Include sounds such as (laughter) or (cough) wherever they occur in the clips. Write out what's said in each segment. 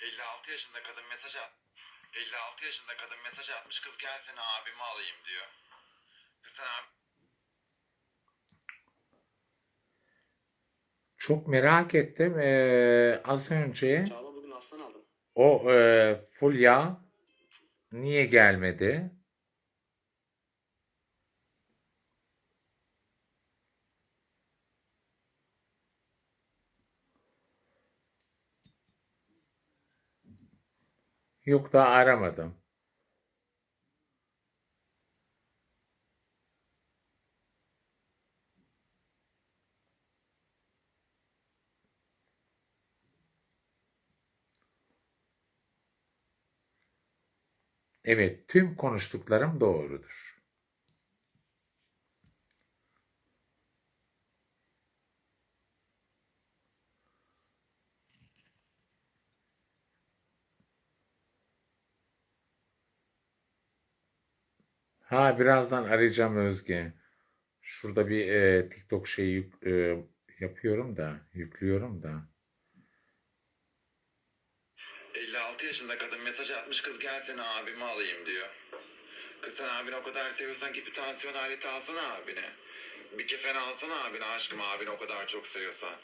56 yaşında kadın mesaj at. 56 yaşında kadın mesaj atmış kız gel seni abimi alayım diyor. Kız sen abi... Çok merak ettim. Ee, az önce Çağla bugün aslan aldım. o e, Fulya niye gelmedi? Yok da aramadım. Evet, tüm konuştuklarım doğrudur. Ha birazdan arayacağım Özge. Şurada bir e, TikTok şeyi yük- e, yapıyorum da, yüklüyorum da. 56 yaşında kadın mesaj atmış kız gel seni abimi alayım diyor. Kız sen abini o kadar seviyorsan ki bir tansiyon aleti alsana abine. Bir kefen alsana abine aşkım abini o kadar çok seviyorsan.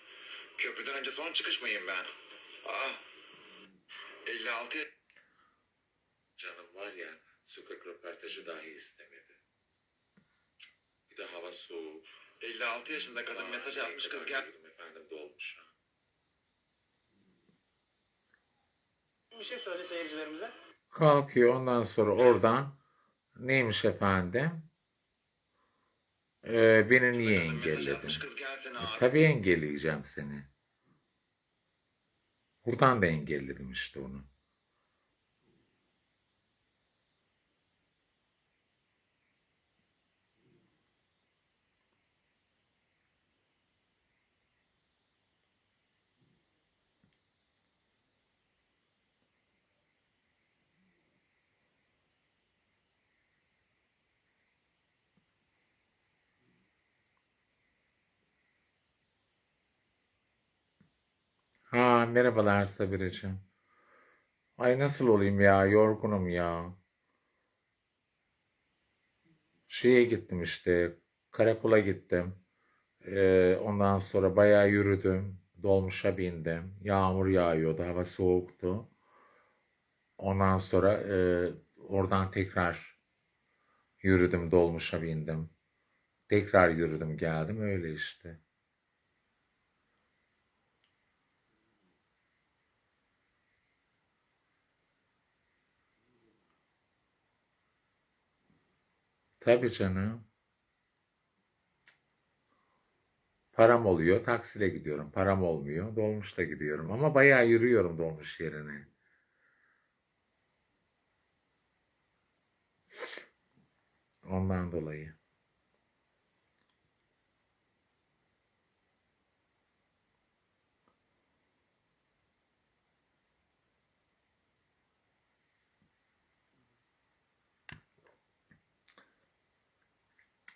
Köprüden önce son çıkış mıyım ben? Aa. 56 ya- Canım var ya, sokak röportajı dahi istemedi. Bir de hava soğuk. 56 yaşında kadın mesaj atmış kız gel. Efendim dolmuş ha. Bir şey söyle seyircilerimize. Kalkıyor ondan sonra oradan neymiş efendim? Ee, beni niye engelledin? E, abi. tabii engelleyeceğim seni. Buradan da engelledim işte onu. Ha merhabalar Sabireciğim. Ay nasıl olayım ya yorgunum ya. Şeye gittim işte karakola gittim. Ee, ondan sonra bayağı yürüdüm. Dolmuşa bindim. Yağmur yağıyordu. Hava soğuktu. Ondan sonra e, oradan tekrar yürüdüm. Dolmuşa bindim. Tekrar yürüdüm geldim. Öyle işte. Tabii canım. Param oluyor, taksiyle gidiyorum. Param olmuyor, dolmuşla gidiyorum. Ama bayağı yürüyorum dolmuş yerine. Ondan dolayı.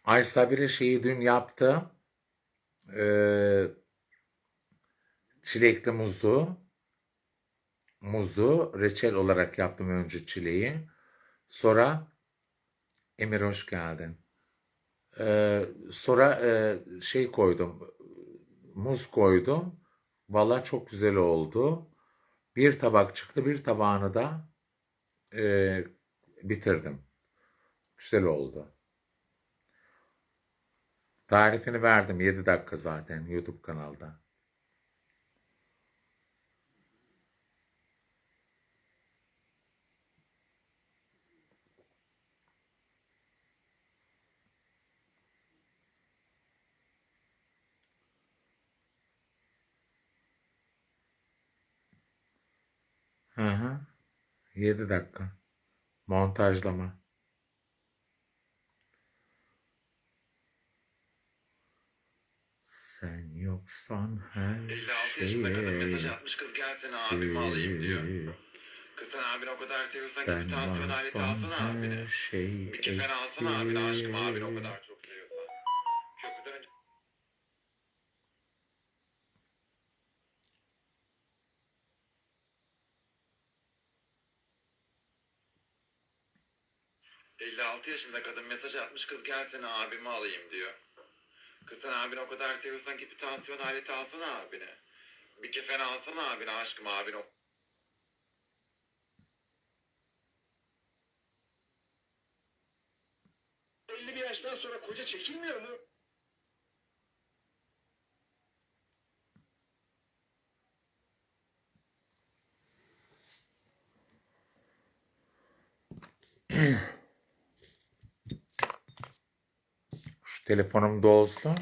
Ay Sabire şeyi dün yaptı. Ee, çilekli muzu. Muzu reçel olarak yaptım önce çileği. Sonra Emir hoş geldin. Ee, sonra e, şey koydum. Muz koydum. Valla çok güzel oldu. Bir tabak çıktı. Bir tabağını da e, bitirdim. Güzel oldu. Tarifini verdim 7 dakika zaten YouTube kanalda. Hı hı. 7 dakika. Montajlama. Sen yoksan her 56 yaşında kadın mesaj atmış kız gelsin abimi alayım diyor. Kızın abini o kadar seviyorsan ki bir tansiyon aleti alsana abine. Şey bir kefen alsana abine aşkım abini o kadar çok seviyorsan. ...56 yaşında kadın mesaj atmış kız gelsene abimi alayım diyor. Kız sen abini o kadar seviyorsan ki bir tansiyon aleti alsana abine. Bir kefen alsana abine aşkım abine. o- Belli bir yaştan sonra koca çekilmiyor mu? (clears throat) Şu telefonum da olsun.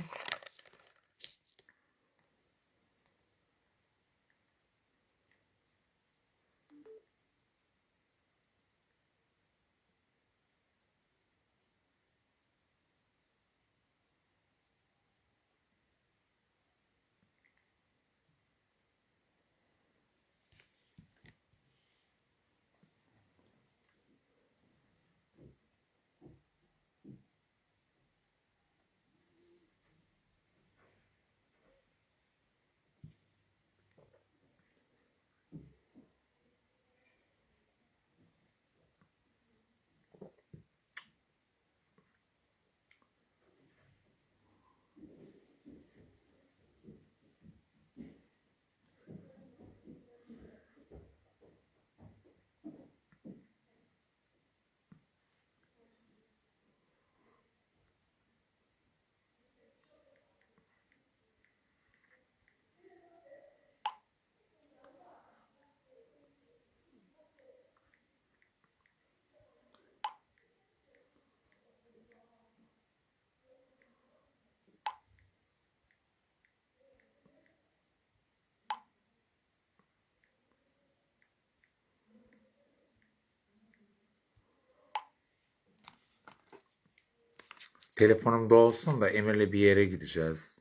Telefonum da olsun da Emir'le bir yere gideceğiz.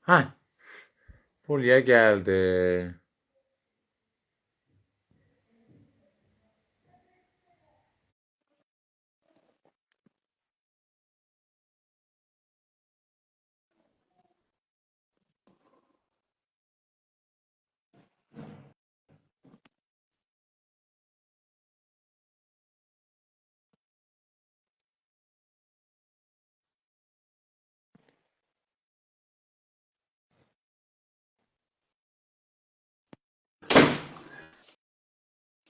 Ha, Fulya geldi.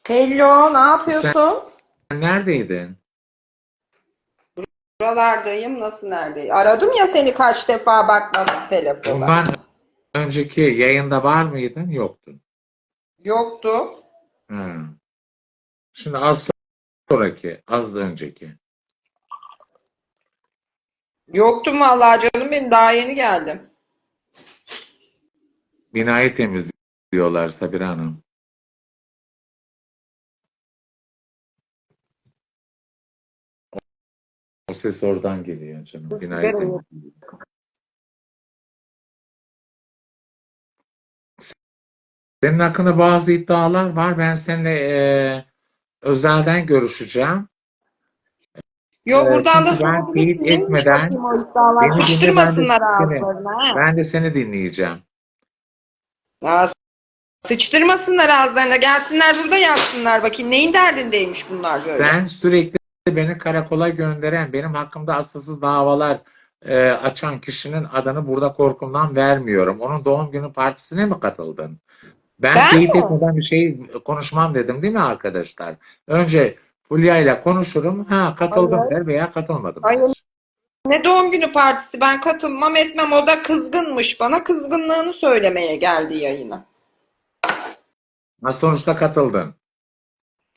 Hello, ne yapıyorsun? Sen neredeydin? Buralardayım, nasıl neredeyim? Aradım ya seni kaç defa bakmadın telefona. Ondan önceki yayında var mıydın? Yoktun. Yoktu. Ha. Şimdi az sonraki, az da önceki. Yoktum vallahi canım benim daha yeni geldim. Binayı temizliyorlar Sabire Hanım. O ses oradan geliyor canım. Temizliyor. Senin hakkında bazı iddialar var. Ben seninle e, özelden görüşeceğim. Yo Ee, buradan da ben teyit etmeden-? Beni Sıçtırmasınlar ağızlarına. Ben de seni dinleyeceğim. Ya, sıçtırmasınlar ağızlarına. Gelsinler burada yazsınlar bakayım. Neyin derdindeymiş bunlar böyle? Sen sürekli beni karakola gönderen, benim hakkımda asılsız davalar e, açan kişinin adını burada korkumdan vermiyorum. Onun doğum günü partisine mi katıldın? Ben, Ben teyit etmeden bir şey konuşmam dedim değil mi arkadaşlar? Önce Fulya ile konuşurum. Ha katıldım Hayır. der veya katılmadım. Hayır. der. Ne doğum günü partisi ben katılmam etmem o da kızgınmış bana kızgınlığını söylemeye geldi yayına. Ha, sonuçta katıldın.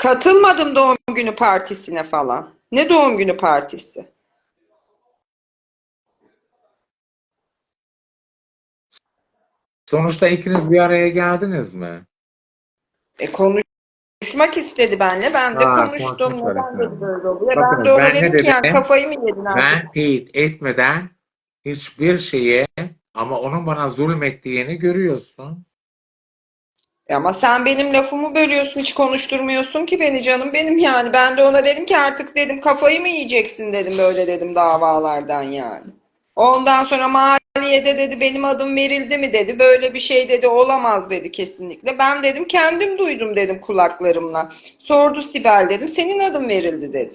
Katılmadım doğum günü partisine falan. Ne doğum günü partisi? Sonuçta ikiniz bir araya geldiniz mi? E konuşmak istedi benimle. Ben de Ha, konuştum. konuşmuşlar Neden dedi böyle oluyor? Bakın, Ben de ona ben ne dedim ki yani dedim? kafayı mı yedin artık? Ben teyit etmeden hiçbir şeye ama onun bana zulmettiğini görüyorsun. E Ama sen benim lafımı bölüyorsun, hiç konuşturmuyorsun ki beni canım benim yani. Ben de ona dedim ki artık dedim kafayı mı yiyeceksin dedim böyle dedim davalardan yani. Ondan sonra mali maliyede dedi benim adım verildi mi dedi. Böyle bir şey dedi olamaz dedi kesinlikle. Ben dedim kendim duydum dedim kulaklarımla. Sordu Sibel dedim senin adın verildi dedi.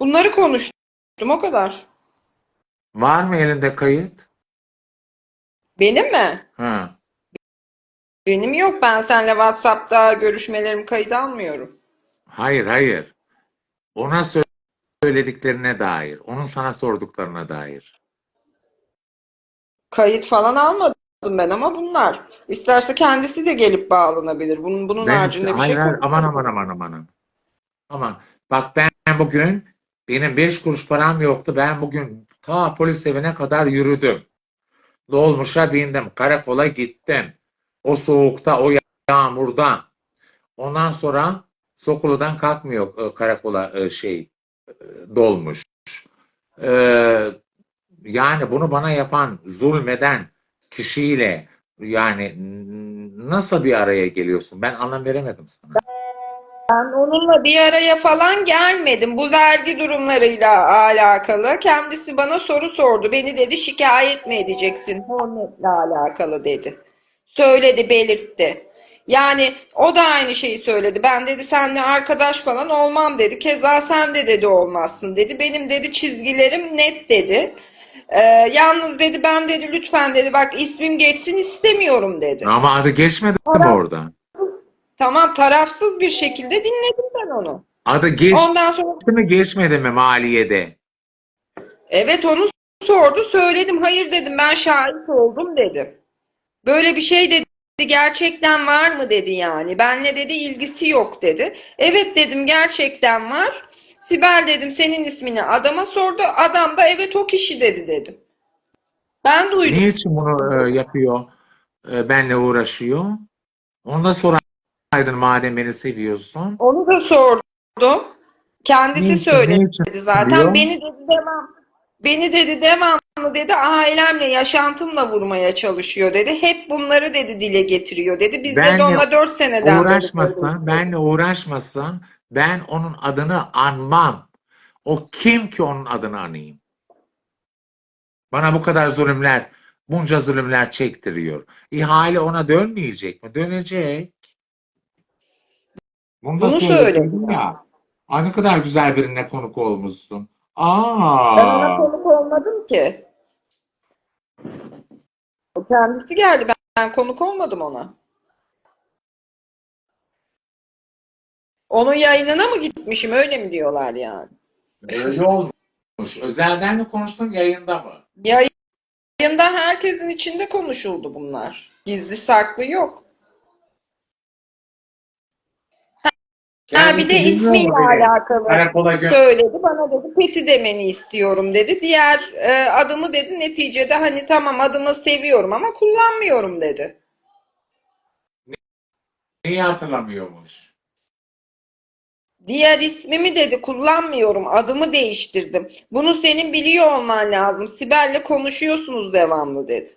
Bunları konuştum o kadar. Var mı elinde kayıt? Benim mi? Ha. Benim yok. Ben seninle WhatsApp'ta görüşmelerimi kayıt almıyorum. Hayır, hayır. Ona söylediklerine dair, onun sana sorduklarına dair. Kayıt falan almadım ben ama bunlar. İsterse kendisi de gelip bağlanabilir. Bunun, bunun Ben haricinde bir şey hayır, hayır, aman aman aman aman. Aman. Bak ben bugün benim beş kuruş param yoktu. Ben bugün ta polis evine kadar yürüdüm. Dolmuşa bindim. Karakola gittim. O soğukta, o yağmurda. Ondan sonra Sokulu'dan kalkmıyor e, karakola e, şey e, dolmuş. Yani bunu bana yapan, zulmeden kişiyle yani nasıl bir araya geliyorsun? Ben anlam veremedim sana. Ben onunla bir araya falan gelmedim. Bu vergi durumlarıyla alakalı. Kendisi bana soru sordu. Beni dedi şikayet mi edeceksin Hornet'le alakalı dedi. Söyledi, belirtti. Yani o da aynı şeyi söyledi. Ben dedi seninle arkadaş falan olmam dedi. Keza sen de dedi olmazsın dedi. Benim dedi çizgilerim net dedi. Ee, yalnız dedi ben dedi lütfen dedi bak ismim geçsin istemiyorum dedi. Ama adı geçmedi mi orada? Tamam tarafsız bir şekilde dinledim ben onu. Adı geçti Ondan sonra mi geçmedi mi maliyede? evet onu sordu söyledim. Hayır dedim ben şahit oldum dedim. Böyle bir şey dedi gerçekten var mı dedi yani. Benle dedi ilgisi yok dedi. Evet dedim gerçekten var. Sibel dedim senin ismini adama sordu. Adam da evet o kişi dedi dedim. Ben duydum. Niçin bunu e, yapıyor? E, benle uğraşıyor. Onu da soraydın madem beni seviyorsun. Onu da sordum. Kendisi Niçin, söyledi niçin zaten. diyor? Beni dedi devam. Beni dedi devamlı dedi ailemle, yaşantımla vurmaya çalışıyor dedi. Hep bunları dedi dile getiriyor dedi. Biz Benle onunla 4 seneden Uğraşmasa, benle uğraşmasa ben onun adını anmam. O kim ki onun adını anayım? Bana bu kadar zulümler, bunca zulümler çektiriyor. İhale ona dönmeyecek mi? Dönecek. Bunu Bunu söyledim söyledi. ya. Ay ne kadar güzel birine konuk olmuşsun. Ben ona Aa, konuk olmadım ki. O kendisi geldi. Ben, ben konuk olmadım ona. Onun yayınına mı gitmişim öyle mi diyorlar yani? öyle olmuş. Özelden mi konuştun, yayında mı? Yayında herkesin içinde konuşuldu bunlar. Gizli saklı yok. Ha bir de ismiyle alakalı Karakola gö- söyledi. Bana dedi Peti demeni istiyorum dedi. Diğer e, adımı dedi neticede hani tamam adımı seviyorum ama kullanmıyorum dedi. Neyi hatırlamıyormuş? Diğer ismimi dedi kullanmıyorum. Adımı değiştirdim. Bunu senin biliyor olman lazım. Sibel'le konuşuyorsunuz devamlı dedi.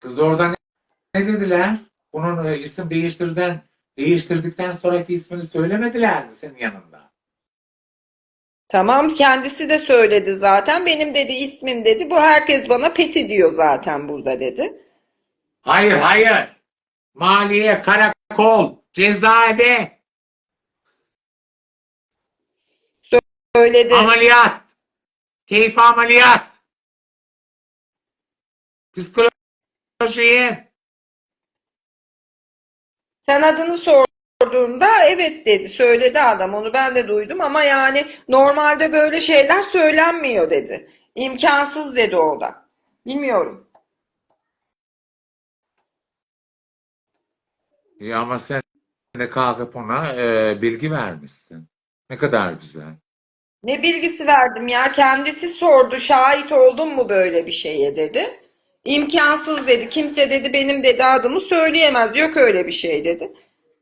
Kız orada ne, ne dediler? Bunun e, isim değiştirden değiştirdikten sonraki ismini söylemediler mi senin yanında? Tamam kendisi de söyledi zaten. Benim dedi ismim dedi. Bu herkes bana Peti diyor zaten burada dedi. Hayır, hayır. Maliye, karakol, cezaevi, Söyledi. ameliyat, keyfi ameliyat, psikoloji, Sen adını sorduğunda evet dedi. Söyledi adam. Onu ben de duydum ama yani normalde böyle şeyler söylenmiyor dedi. İmkansız dedi o da. Bilmiyorum. Ya ama sen de kalkıp ona e, bilgi vermişsin. Ne kadar güzel. Ne bilgisi verdim ya? Kendisi sordu. Şahit oldun mu böyle bir şeye dedi. İmkansız dedi. Kimse dedi benim dedi adımı söyleyemez. Yok öyle bir şey dedi.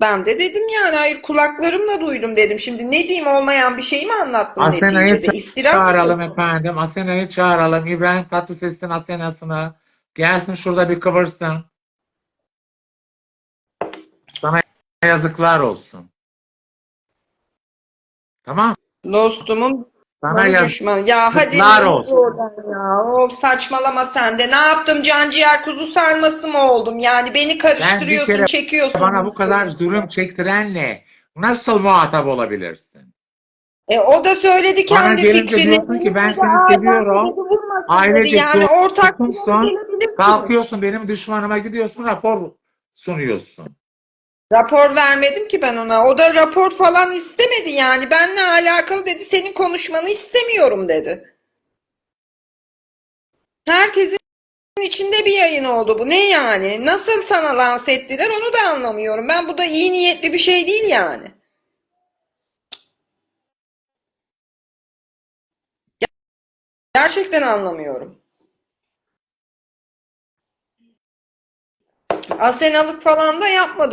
Ben de dedim yani hayır kulaklarımla duydum dedim. Şimdi ne diyeyim olmayan bir şeyi mi anlattım Asena'yı neticede? İftira mı çağıralım bu? efendim. Asena'yı çağıralım. İbrahim Tatlıses'in Asena'sını. Gelsin şurada bir kıvırsın. Sana yazıklar olsun. Tamam. Dostumun Sana yaz. düşman. Ya hadi Yazıklar yürü olsun. oradan ya. Of saçmalama sen de. Ne yaptım? Canciğer kuzu sarması mı oldum? Yani beni karıştırıyorsun, kere çekiyorsun. Bana bu kadar zulüm çektirenle nasıl muhatap olabilirsin? E o da söyledi Bana kendi gelince fikrini. diyorsun ki ben seni "Aa, seviyorum." dedi, vurmasın dedi. Ailece Yani ortak bir yere. Kalkıyorsun benim düşmanıma gidiyorsun rapor sunuyorsun. Rapor vermedim ki ben ona. O da rapor falan istemedi yani. Benle alakalı dedi. Senin konuşmanı istemiyorum dedi. Herkesin içinde bir yayın oldu bu. Ne yani? Nasıl sana lanse ettiler onu da anlamıyorum. Ben bu da iyi niyetli bir şey değil yani. Gerçekten anlamıyorum. Asenalık falan da yapmadım